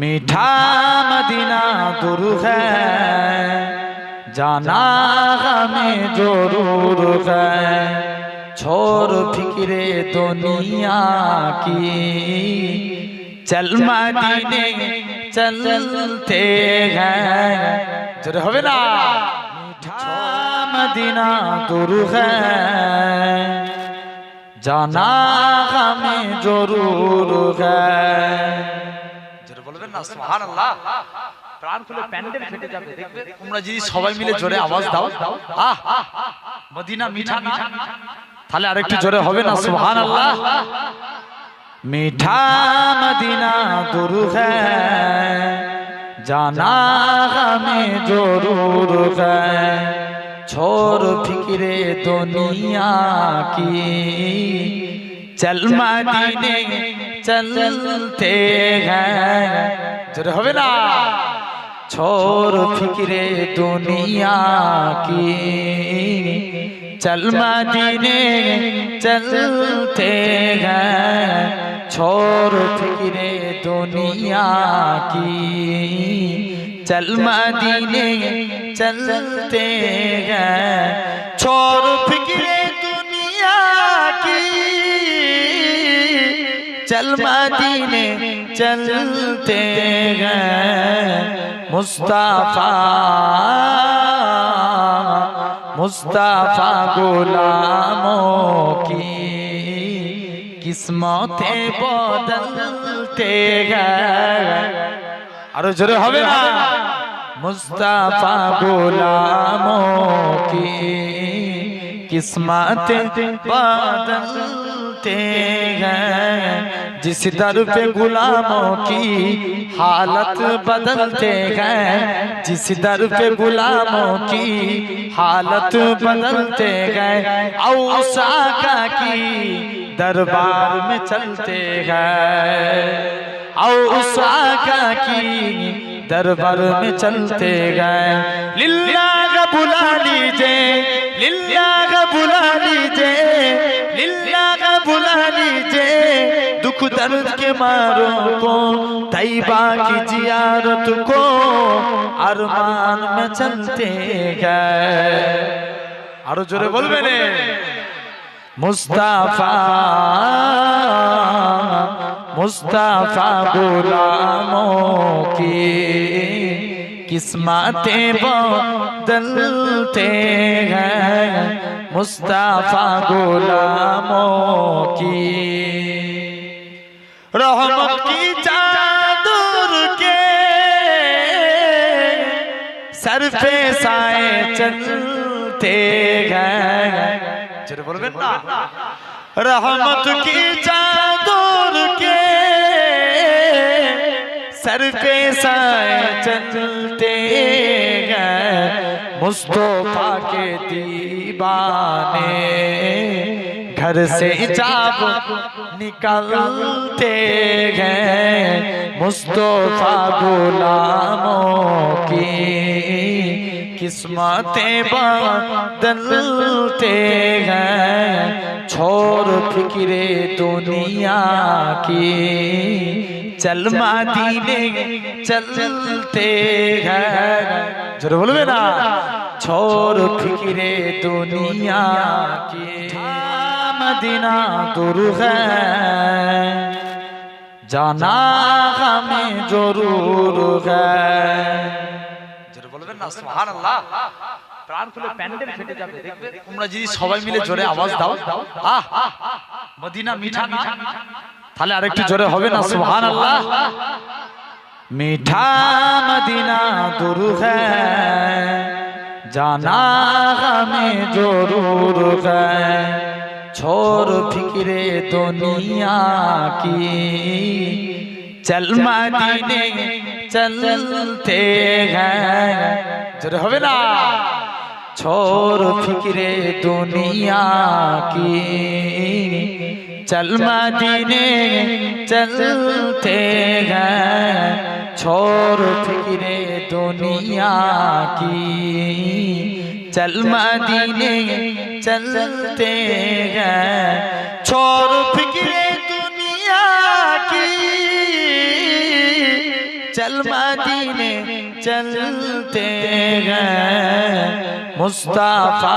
میٹھا مدینہ در ہے جانا ہمیں ضرور ہے چھوڑ فکر دنیا کی چل مدینے چلتے ہیں جر ہوئے نا میٹھا مدینہ در ہے جانا ہمیں ضرور ہے জোরে বলবেন না সুবহানাল্লাহ প্রাণ খুলে প্যান্ডেল ফেটে যাবে দেখবে তোমরা যদি সবাই মিলে জোরে আওয়াজ দাও আহ মদিনা মিঠা না তাহলে আরেকটু জোরে হবে না সুবহানাল্লাহ मीठा मदीना दूर है जाना हमें जरूर है छोड़ फिक्रे दुनिया की चल मदीने चलते हैं जरूर হবে না छोड़ फिक्रे दुनिया की चल मदीने चलते हैं छोड़ फिक्रे दुनिया की चल मदीने चलते हैं छोड़ फिक्रे चल मदीने चलते मुस्तफ़ा। मुस्तफ़ा गुलामों की किस्मतें बदलते हैं। अरे ज़रूर हवे मुस्तफ़ा गुलामों की किस्मतें बदलते बदलते हैं। जिस दर पे गुलामों की हालत बदलते हैं, जिस दर पे गुलामों की हालत बदलते हैं औसाका की दरबार में चलते हैं। औसाका की दरबार में चलते गए लिल्ला बुला लीजिए लिल्ला का बुला लीजिए लिल्ला का बुला लीजिए दुख दर्द के मारों को तैबा की जियारत को अरमान में चलते गए আরো জোরে বলবেন মুস্তাফা मुस्तफा गुलामों की किस्मतें बदलते हैं। मुस्तफ़ा गुलामों की। रहमत की चादर के सर पे साए चलते हैं। रहमत की चादर सर पे साए चलते हैं। मुस्तफ़ा के दीवाने। घर से जब निकलते हैं। मुस्तफ़ा गुलामों की किस्मतें बदलते हैं। छोड़ फिक्रे दुनिया की चल मदीने चलते हैं जरूर बोलबे ना छोड़ फिक्रे दुनिया की मदीना दूर है जाना हमें जरूर है জোরে বলবেন না সুবহানাল্লাহ প্রাণ খুলে প্যান্ডেল ফেটে যাবে দেখবে তোমরা যদি সবাই মিলে জোরে আওয়াজ দাও আহ মদিনা মিঠা না তাহলে আরেকটু জোরে হবে না সুবহানাল্লাহ मीठा मदीना दूर है जाना हमें जरूर है छोड़ फिक्रे दुनिया की चल मदीने चलते हैं जरूर হবে না छोड़ फिक्रे दुनिया की। चल मदीने चलते हैं। छोड़ फिक्रे दुनिया की। चल मदीने चलते हैं। छोड़ फिक्रे दुनिया की। चल मदीने चलते हैं। मुस्तफ़ा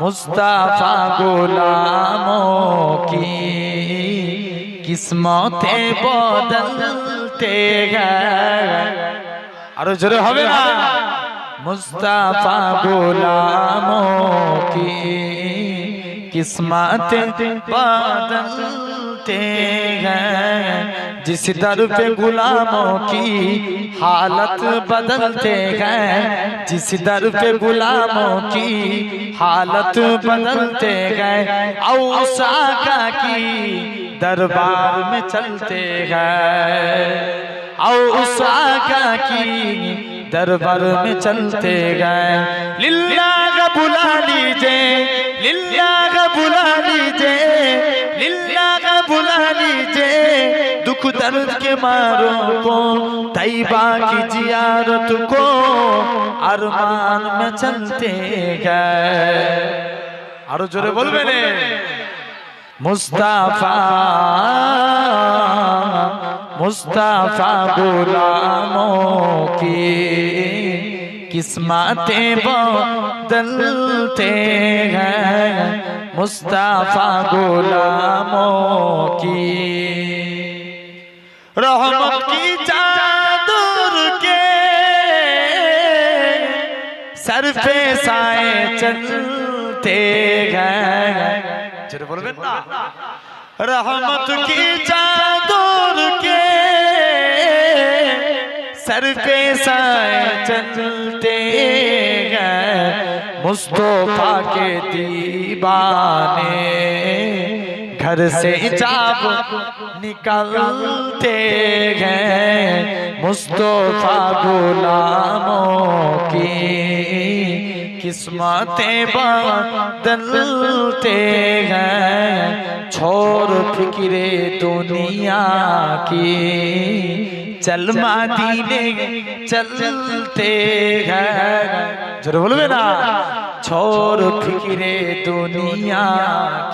मुस्तफ़ा गुलामों की किस्मत बदलते अरे जरे हवे ना। मुस्तफ़ा गुलामों की किस्मत बदलते गए जिस दर पे गुलामों की हालत बदलते हैं, जिस दर पे गुलामों की हालत बदलते गए औसाका की दरबार में चलते गए औसाका की दरबार में चलते गए लिल्ला का बुला लीजिए लिल्ला का बुला लीजिए लिल्ला का बुला लीजिए दुख दर्द के मारों को तैबा की जियारत को अरमान में चलते गए আরো জোরে বলবেন মুস্তাফা मुस्तफा गुलामों की किस्मतें बदलते हैं मुस्तफा गुलामों की रहमत की चादर के सर पे साए चलते हैं। रहमत की चादर के सर पे साए चलते हैं। मुस्तफ़ा के दीवाने घर से जाब निकलते हैं मुस्तफ़ा गुलामों की किस्मतें बदलते हैं। छोड़ फिक्रे दुनिया की। चल मदीने चलते हैं। ज़रूर बोलबे ना छोड़ फिक्रे दुनिया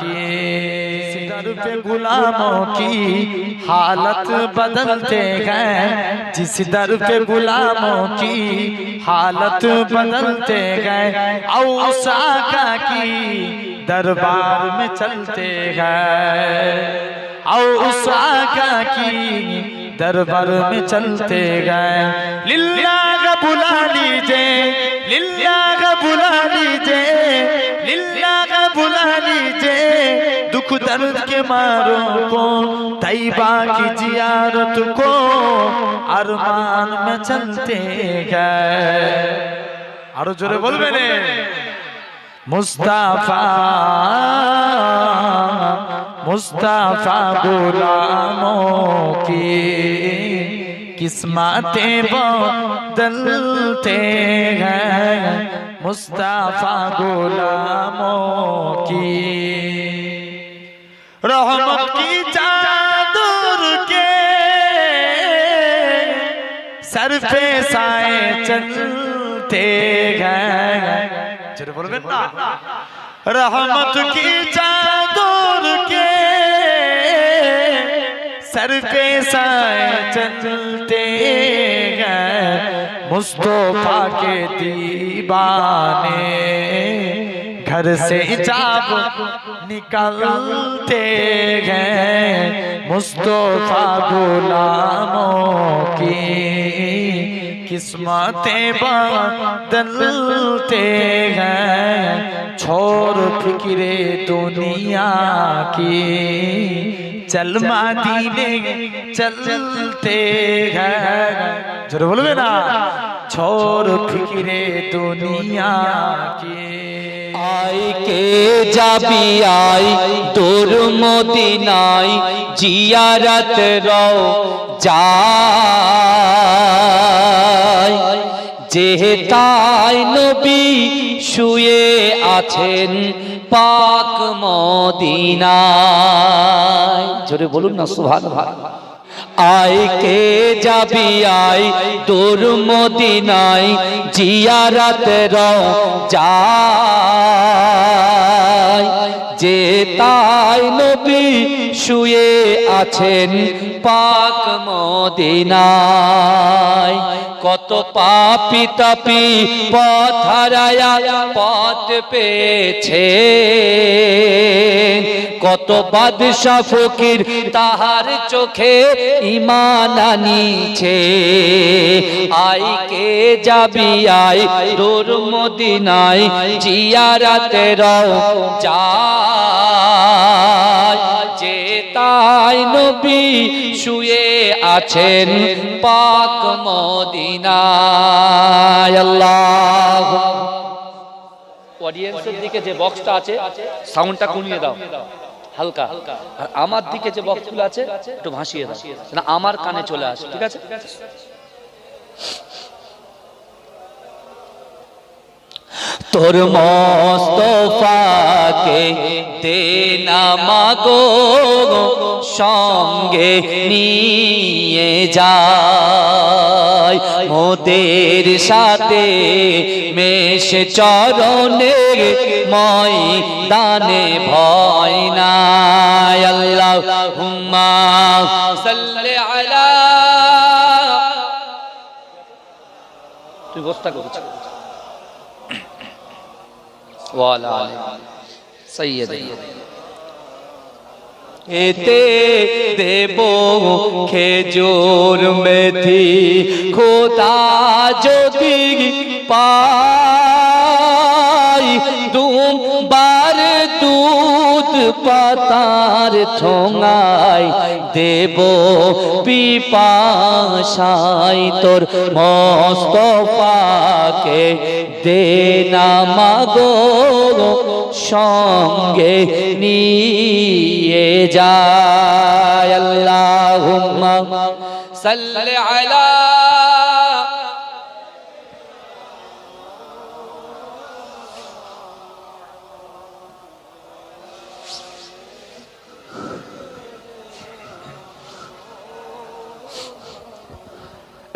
की दर पे गुलामों की हालत बदलते हैं जिस दर पे गुलामों की हालत बदलते हैं औसाका की दरबार में चलते हैं औसाका की दरबार में चलते गए लिल्ला बुला लीजिए लिल्ला का बुला लीजिए लिल्ला का बुला लीजिए दुख दर्द के मारों को तैबा की जियारत को अरमान में चलते गए আরো জোরে বলবেন মুস্তাফা मुस्तफा गुलामों की किस्मतें बदलते हैं मुस्तफा गुलामों की रहमत की चादर के सर पे साए चलते हैं चलो बोलबेन ना रहमत की चादर के सर पे साए चलते हैं मुस्तफ़ा के दीवाने घर से जाब निकलते हैं मुस्तफ़ा गुलामों की किस्मतें बदलते हैं छोर फिक्रे दुनिया की। चल मदीने चलते हैं। ज़रूर बोलवे ना? छोर फिक्रे दुनिया की। आई के जाबी आई दूर मोदिनाई जियारत रो जा যেহেতাই নবী শুয়ে আছেন পাক মদিনায়। জোরে বলুন না সুভান আয় কে যাবি, আই তোর মদিনায়, জিয়ারাত র যাই যে তাই নবী শুয়ে আছেন পাক মদিনায়। কত পাপি তাপি পথ হারায়া পথ পেয়েছে কত বাদশা ফকির তাহার চোখে ইমান আনিছে। আই কে যাবি আই দূর মদিনায়, জিয়ারাতে রও যায় যে তাই নবী শুয়ে আছেন পাক মদিনায়। অডিয়েন্সের দিকে যে বক্সটা আছে সাউন্ডটা কমিয়ে দাও। হালকা। আর আমার দিকে যে বক্সগুলো আছে, একটু ভাসিয়ে দাও। আমার কানে চলে আসে, ঠিক আছে? তোর মস্তফাকে দে না মাগো সঙ্গে নিয়ে যায়। মোদের সাথে মেষ চরণের ময়দানে ভয় নাই। আল্লাহ হুম্মা আলা তুই বস্তা করছিস। ওয়ালা সৈয়দ এতে দেব খেজুর মেথি খোদা যদি পাই দুবার দুধ পাতার ঠোঙাই দেব পিপাশাই তোর মস্তফাকে দে না মাগো সঙ্গে নিয়ে যায়। আল্লাহুম্মা সাল্লি আলা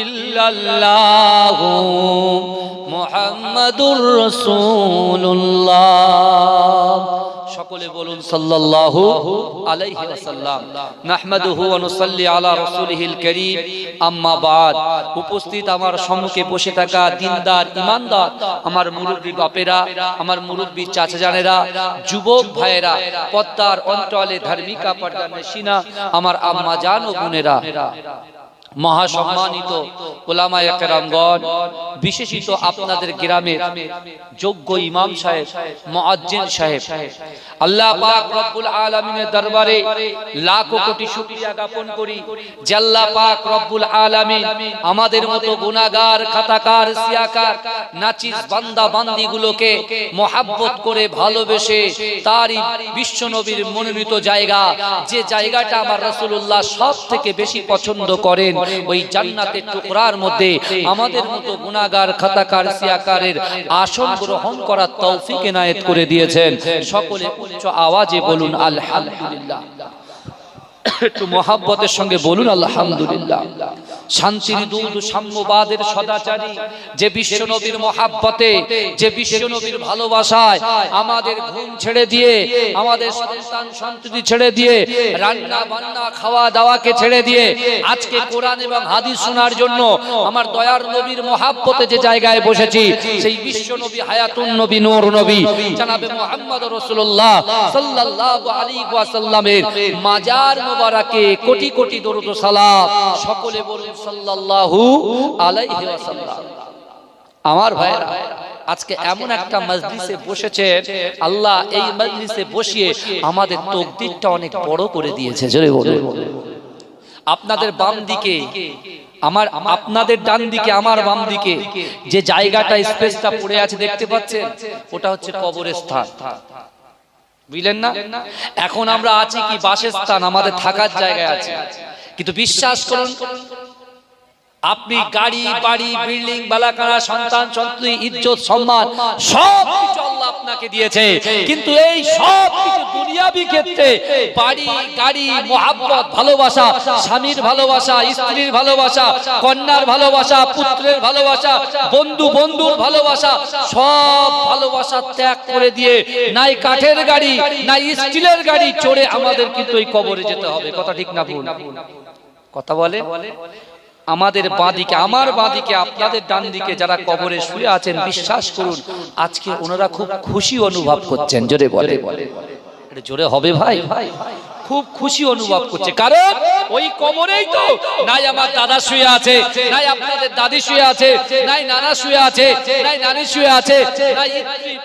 ইল্লাল্লাহু মুহাম্মাদুর রাসূলুল্লাহ। সকলে বলুন সাল্লাল্লাহু আলাইহি ওয়াসাল্লাম। নাহমাদুহু ওয়া নুসাল্লি আলা রাসূলিহিল কারীম। আম্মা বাদ। উপস্থিত আমার সম্মুখে বসে থাকা দিনদার, ইমানদার, আমার মুরব্বী বাপেরা, আমার মুরব্বী চাচা জানেরা, যুবক ভাইয়েরা, পদ্মার অঞ্চলে ধার্মিকা পর্দার নেশিনা আমার আম্মা জান ও বোনেরা। মহাসম্মানিত ওলামা বিশেষিত আপনাদের গ্রামের যোগ্য ইমাম সাহেব মুয়াজ্জিন সাহেব। আল্লাহ পাক রব্বুল আলামিনের দরবারে লাখো কোটি শুকরিয়া জ্ঞাপন করি যে আল্লাহ পাক রব্বুল আলামিন আমাদের মতো গুনাহগার, খাতাকার, সিয়াকার, নাচিস বান্দা বান্দিগুলোকে মোহাব্বত করে ভালোবেসে তারই বিশ্ব নবীর মনোনীত জায়গা, যে জায়গাটা আমার রাসূলুল্লাহ সব থেকে বেশি পছন্দ করেন ওই জান্নাতের টুকরার মধ্যে আমাদের মতো গুণাগার, খাতাকার, সিয়াকারের আসন গ্রহণ করার তৌফিক এনায়েত করে দিয়েছেন। সকলে উচ্চ আওয়াজে বলুন, আলহামদুলিল্লাহ। একটু মহাব্বতের সঙ্গে বলুন, আলহামদুলিল্লাহ। শান্তির দূত সাম্যবাদের সদাচারী, যে বিশ্ব নবীর মহাব্বতে, যে বিশ্ব নবীর ভালোবাসায় আমাদের ঘুম ছেড়ে দিয়ে, আমাদের সন্তান সন্ততি ছেড়ে দিয়ে, রান্না বান্না, খাওয়া দাওয়াকে ছেড়ে দিয়ে, আজকে কোরআন এবং হাদিস শোনার জন্য আমার দয়ার নবীর মহাব্বতে যে জায়গায় বসেছি, সেই বিশ্ব নবী হায়াতুন নবী, নূর নবী, জানাবে মুহাম্মদ রাসূলুল্লাহ সাল্লাল্লাহু আলাইহি ওয়াসাল্লামের মাজার মোবারকে, কোটি কোটি দরুদ সালাম। সকলে বলুন, সাল্লাল্লাহু আলাইহি ওয়াসাল্লাম। আমার ভাইরা আজকে এমন একটা মজলিসে বসেছে, আল্লাহ এই মজলিসে বসিয়ে আমাদের তকদিরটা অনেক বড় করে দিয়েছে। জোরে বলুন। আপনাদের বাম দিকে, আমার, আপনাদের ডান দিকে, আমার বাম দিকে, যে জায়গাটা, স্পেসটা পড়ে আছে, দেখতে পাচ্ছেন? ওটা হচ্ছে কবরের স্থান বুঝলেন না? এখন আমরা আছি কি বাসস্থান আমাদের থাকার জায়গায় আছে। কিন্তু বিশ্বাস করুন আপনি গাড়ি, বাড়ি, বিল্ডিং বালাকারা সন্তান, সন্ততি, ইজ্জত, সম্মান, সব কিছু আল্লাহ আপনাকে দিয়েছে। কিন্তু এই সব কিছু দুনিয়াবি ক্ষেত্রে বাড়ি, গাড়ি, মোহাব্বত, ভালোবাসা, স্বামীর ভালোবাসা, স্ত্রীর ভালোবাসা, কন্যার ভালোবাসা, পুত্রের ভালোবাসা, বন্ধু বন্ধুর ভালোবাসা, সব ভালোবাসা ত্যাগ করে দিয়ে নাই কাঠের গাড়ি, নাই স্টিলের গাড়ি চড়ে আমাদের কিন্তু এই কবরে যেতে হবে। কথা ঠিক না কথা বলে? আমাদের বাঁদিকে আমার বাঁদিকে আপনাদের ডান দিকে যারা কবরে শুয়ে আছেন বিশ্বাস করুন আজকে ওনারা খুব খুশি অনুভব করছেন জোরে বলে জোরে হবে ভাই। ভাই। খুব খুশি অনুভব করছে। কারণ ওই কবরেই তো নাই আমার দাদা শুয়ে আছে নাই আপনাদের দাদি শুয়ে আছে নাই নানা শুয়ে আছে নাই নানি শুয়ে আছে নাই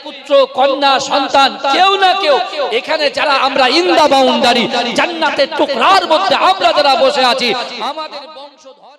পুত্র কন্যা সন্তান কেউ না কেউ এখানে যারা আমরা ইন্দা বাউন্ডারি জান্নাতের টুকরার মধ্যে আমরা যারা বসে আছি আমাদের বংশধর